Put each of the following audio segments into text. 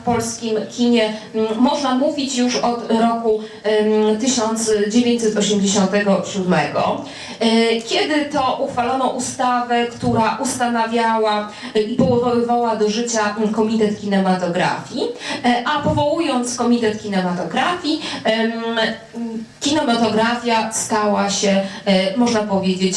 w polskim kinie. Mm, można mówić już od roku em, 1987, e, kiedy to uchwalono ustawę, która ustanawiała e, i powoływała do życia mm, Komitet Kinematografii, e, a powołując Komitet Kinematografii, em, mm, kinematografia stała się, można powiedzieć,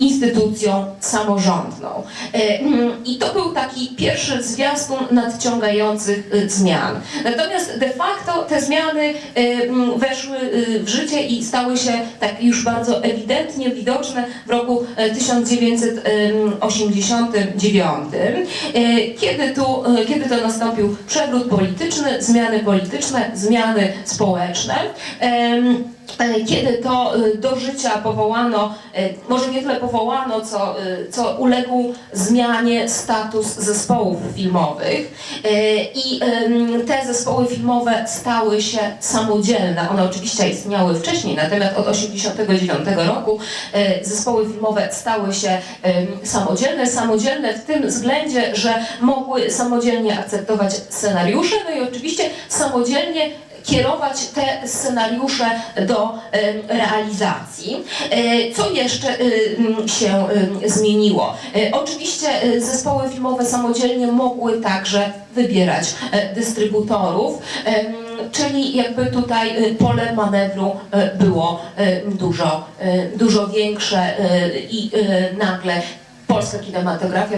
instytucją samorządną. E, mm, I to był taki pierwszy zwiastun nadciągających e, zmian. Natomiast de facto te zmiany e, mm, weszły e, w życie i stały się tak już bardzo ewidentnie widoczne w roku e, 1989, e, kiedy, tu, kiedy to nastąpił przewrót polityczny, zmiany polityczne, zmiany społeczne. E, kiedy to e, do życia powołano, e, może nie tyle powołano, co, co uległ zmianie status zespołów filmowych i te zespoły filmowe stały się samodzielne. One oczywiście istniały wcześniej, natomiast od 1989 roku zespoły filmowe stały się samodzielne, samodzielne w tym względzie, że mogły samodzielnie akceptować scenariusze, no i oczywiście samodzielnie kierować te scenariusze do realizacji. E, Co jeszcze em, się em, zmieniło? E, Oczywiście e, zespoły filmowe samodzielnie mogły także wybierać e, dystrybutorów, czyli jakby tutaj pole manewru było dużo, dużo większe i nagle polska kinematografia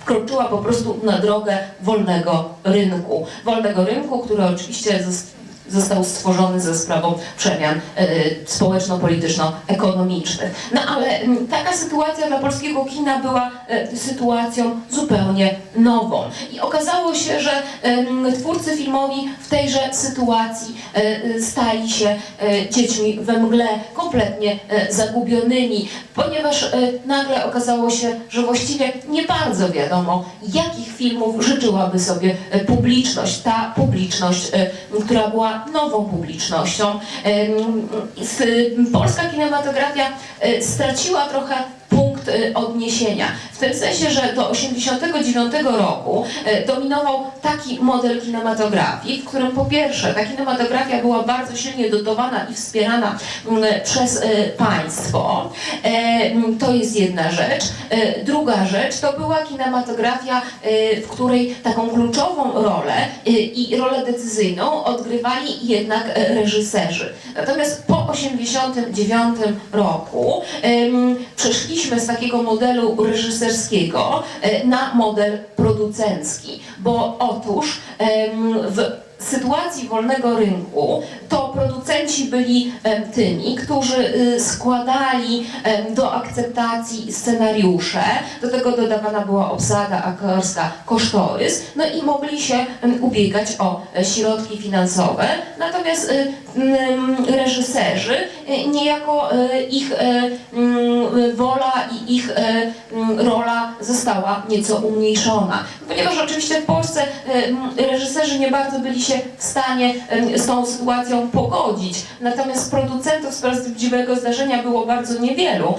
wkroczyła po prostu na drogę wolnego rynku. Wolnego rynku, który oczywiście zos- został stworzony ze sprawą przemian e, społeczno-polityczno-ekonomicznych. No ale mm, taka sytuacja dla polskiego kina była e, sytuacją zupełnie nową. I okazało się, że twórcy filmowi w tejże sytuacji e, stali się dziećmi we mgle, kompletnie zagubionymi, ponieważ nagle okazało się, że właściwie nie bardzo wiadomo, jakich filmów życzyłaby sobie publiczność. Ta publiczność, która była nową publicznością. Polska kinematografia e, straciła trochę punkt e, odniesienia. W tym sensie, że do 1989 roku e, dominował taki model kinematografii, w którym po pierwsze ta kinematografia była bardzo silnie dotowana i wspierana mm, przez e, państwo. To jest jedna rzecz. Druga rzecz to była kinematografia, w której taką kluczową rolę i rolę decyzyjną odgrywali jednak reżyserzy. Natomiast po 1989 roku przeszliśmy z takiego modelu reżyserskiego e, na model producencki, bo otóż w sytuacji wolnego rynku to producenci byli tymi, którzy y, składali do akceptacji scenariusze, do tego dodawana była obsada aktorska, kosztorys, no i mogli się ubiegać o e, środki finansowe, natomiast y, reżyserzy y, niejako y, ich e, mm, wola i ich e, mm, rola została nieco umniejszona. Ponieważ oczywiście w Polsce e, reżyserzy nie bardzo byli się w stanie z tą sytuacją pogodzić, natomiast producentów z prawdziwego zdarzenia było bardzo niewielu.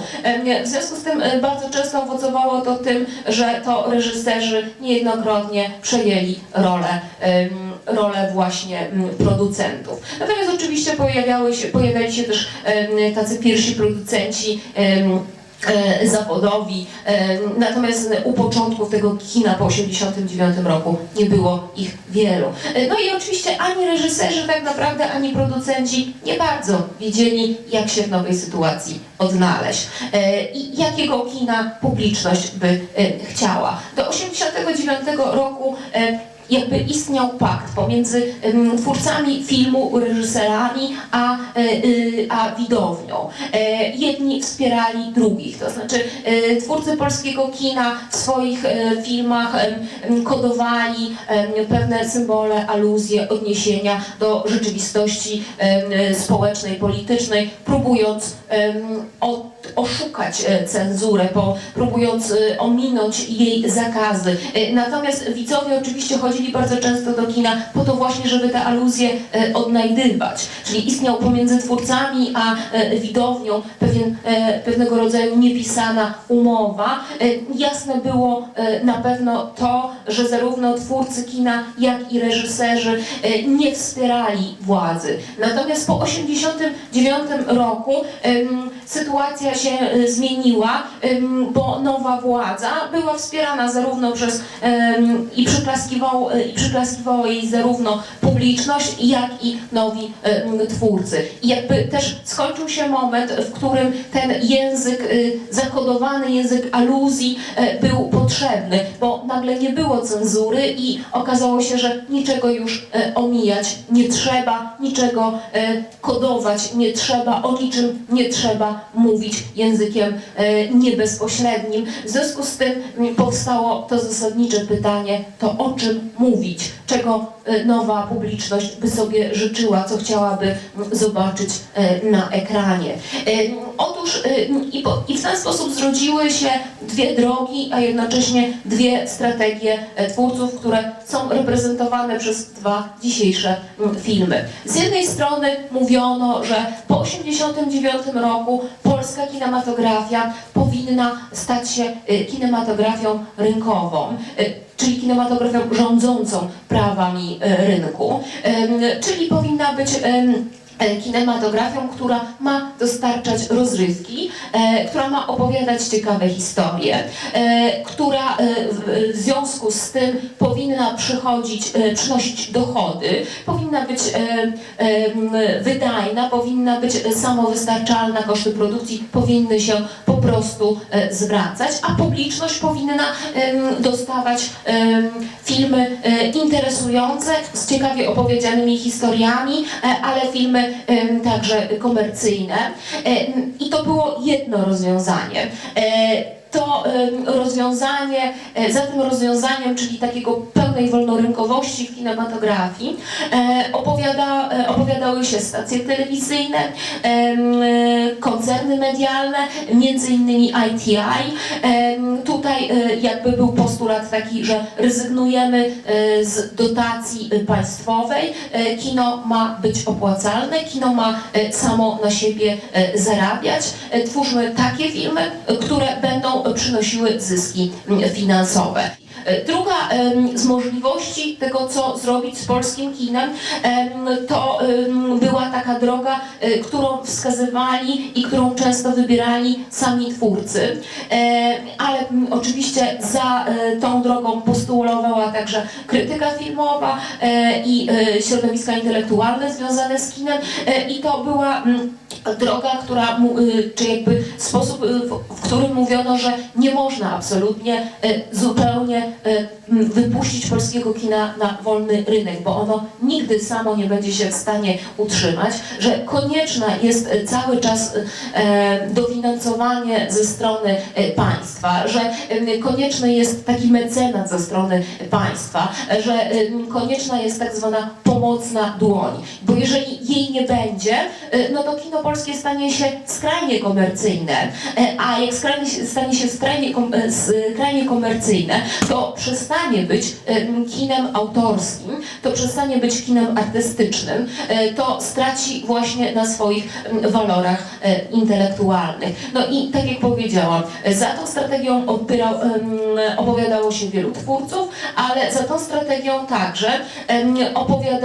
W związku z tym e, bardzo często owocowało to tym, że to reżyserzy niejednokrotnie przejęli rolę rolę właśnie mm, producentów. Natomiast oczywiście pojawiały się, pojawiali się też tacy pierwsi producenci e, zawodowi. Natomiast u początków tego kina po 1989 roku nie było ich wielu. E, No i oczywiście ani reżyserzy tak naprawdę, ani producenci nie bardzo wiedzieli, jak się w nowej sytuacji odnaleźć e, i jakiego kina publiczność by chciała. Do 1989 roku jakby istniał pakt pomiędzy twórcami filmu, reżyserami, a, e, y, a widownią. E, Jedni wspierali drugich, to znaczy e, twórcy polskiego kina w swoich filmach kodowali pewne symbole, aluzje, odniesienia do rzeczywistości społecznej, politycznej, próbując od oszukać e, cenzurę, próbując e, ominąć jej zakazy. E, Natomiast widzowie oczywiście chodzili bardzo często do kina po to właśnie, żeby te aluzje odnajdywać. Czyli istniał pomiędzy twórcami a widownią pewien, pewnego rodzaju niepisana umowa. Jasne było na pewno to, że zarówno twórcy kina, jak i reżyserzy nie wspierali władzy. Natomiast po 1989 roku em, się e, zmieniła, bo nowa władza była wspierana zarówno przez i, przyklaskiwał, e, i przyklaskiwała jej zarówno publiczność, jak i nowi twórcy. I jakby też skończył się moment, w którym ten język, y, zakodowany język aluzji był potrzebny, bo nagle nie było cenzury i okazało się, że niczego już omijać nie trzeba, niczego kodować nie trzeba, o niczym nie trzeba mówić językiem e, niebezpośrednim. W związku z tym mm, powstało to zasadnicze pytanie, to o czym mówić, czego e, nowa publiczność by sobie życzyła, co chciałaby mm, zobaczyć e, na ekranie. Otóż e, i, po, i w ten sposób zrodziły się dwie drogi, a jednocześnie dwie strategie e, twórców, które są reprezentowane przez dwa dzisiejsze filmy. Z jednej strony mówiono, że po 1989 roku polska kinematografia powinna stać się e, kinematografią rynkową. e, Czyli kinematografią rządzącą prawami rynku, czyli powinna być kinematografią, która ma dostarczać rozrywki, e, która ma opowiadać ciekawe historie, e, która e, w, związku z tym powinna przychodzić, e, przynosić dochody, powinna być e, wydajna, powinna być samowystarczalna, koszty produkcji powinny się po prostu e, zwracać, a publiczność powinna dostawać filmy e, interesujące, z ciekawie opowiedzianymi historiami, e, ale filmy także komercyjne. Em, I to było jedno rozwiązanie. To rozwiązanie, e, za tym rozwiązaniem, czyli takiego pełnej wolnorynkowości w kinematografii, e, opowiada, e, opowiadały się stacje telewizyjne, koncerny medialne, między innymi ITI. Tutaj jakby był postulat taki, że rezygnujemy z dotacji państwowej, kino ma być opłacalne, kino ma samo na siebie zarabiać. Twórzmy takie filmy, które będą przynosiły zyski finansowe. E, Druga z możliwości tego, co zrobić z polskim kinem, em, to była taka droga, e, którą wskazywali i którą często wybierali sami twórcy. E, Ale oczywiście za tą drogą postulowała także krytyka filmowa i środowiska intelektualne związane z kinem i to była droga, która, y, czy jakby sposób, y, w- którym mówiono, że nie można absolutnie y, zupełnie wypuścić polskiego kina na wolny rynek, bo ono nigdy samo nie będzie się w stanie utrzymać, że konieczne jest y, cały czas e, dofinansowanie ze strony państwa, że konieczny jest taki mecenat ze strony państwa, że konieczna jest tak zwana pomocna dłoń, bo jeżeli jej nie będzie, y, no to kino polskie stanie się skrajnie komercyjne, E, a jak skrajnie, stanie się skrajnie, e, skrajnie komercyjne, to przestanie być em, kinem autorskim, to przestanie być kinem artystycznym, e, to straci właśnie na swoich walorach e, intelektualnych. No i tak jak powiedziałam, e, za tą strategią opowiadało się wielu twórców, ale za tą strategią także em,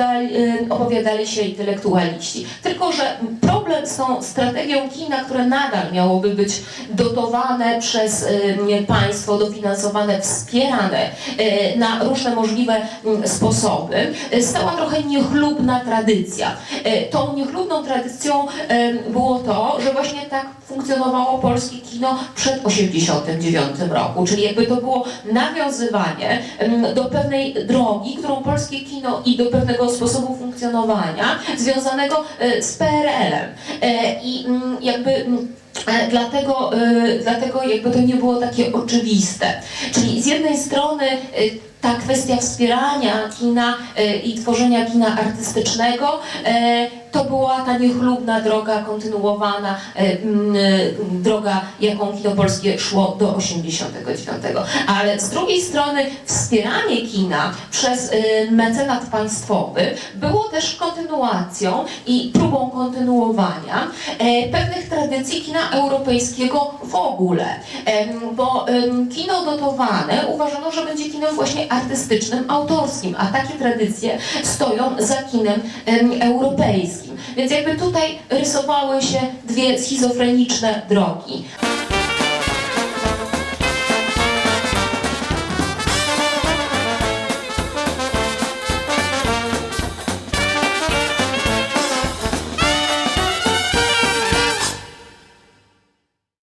opowiadali, em, opowiadali się intelektualiści. Tylko, że problem z tą strategią kina, które nadal miałoby być dotowane przez em, państwo, dofinansowane, wspierane e, na różne możliwe m, sposoby, stała trochę niechlubna tradycja. Tą niechlubną tradycją było to, że właśnie tak funkcjonowało polskie kino przed 1989 roku, czyli jakby to było nawiązywanie em, do pewnej drogi, którą polskie kino i do pewnego sposobu funkcjonowania związanego e, z PRL-em. E, I mm, jakby mm, e, Dlatego, dlatego jakby to nie było takie oczywiste. Czyli z jednej strony ta kwestia wspierania kina i tworzenia kina artystycznego to była ta niechlubna droga kontynuowana, e, e, droga, jaką kino polskie szło do 89. Ale z drugiej strony wspieranie kina przez e, mecenat państwowy było też kontynuacją i próbą kontynuowania pewnych tradycji kina europejskiego w ogóle. Bo kino dotowane uważano, że będzie kinem właśnie artystycznym, autorskim, a takie tradycje stoją za kinem em, europejskim. Więc jakby tutaj rysowały się dwie schizofreniczne drogi.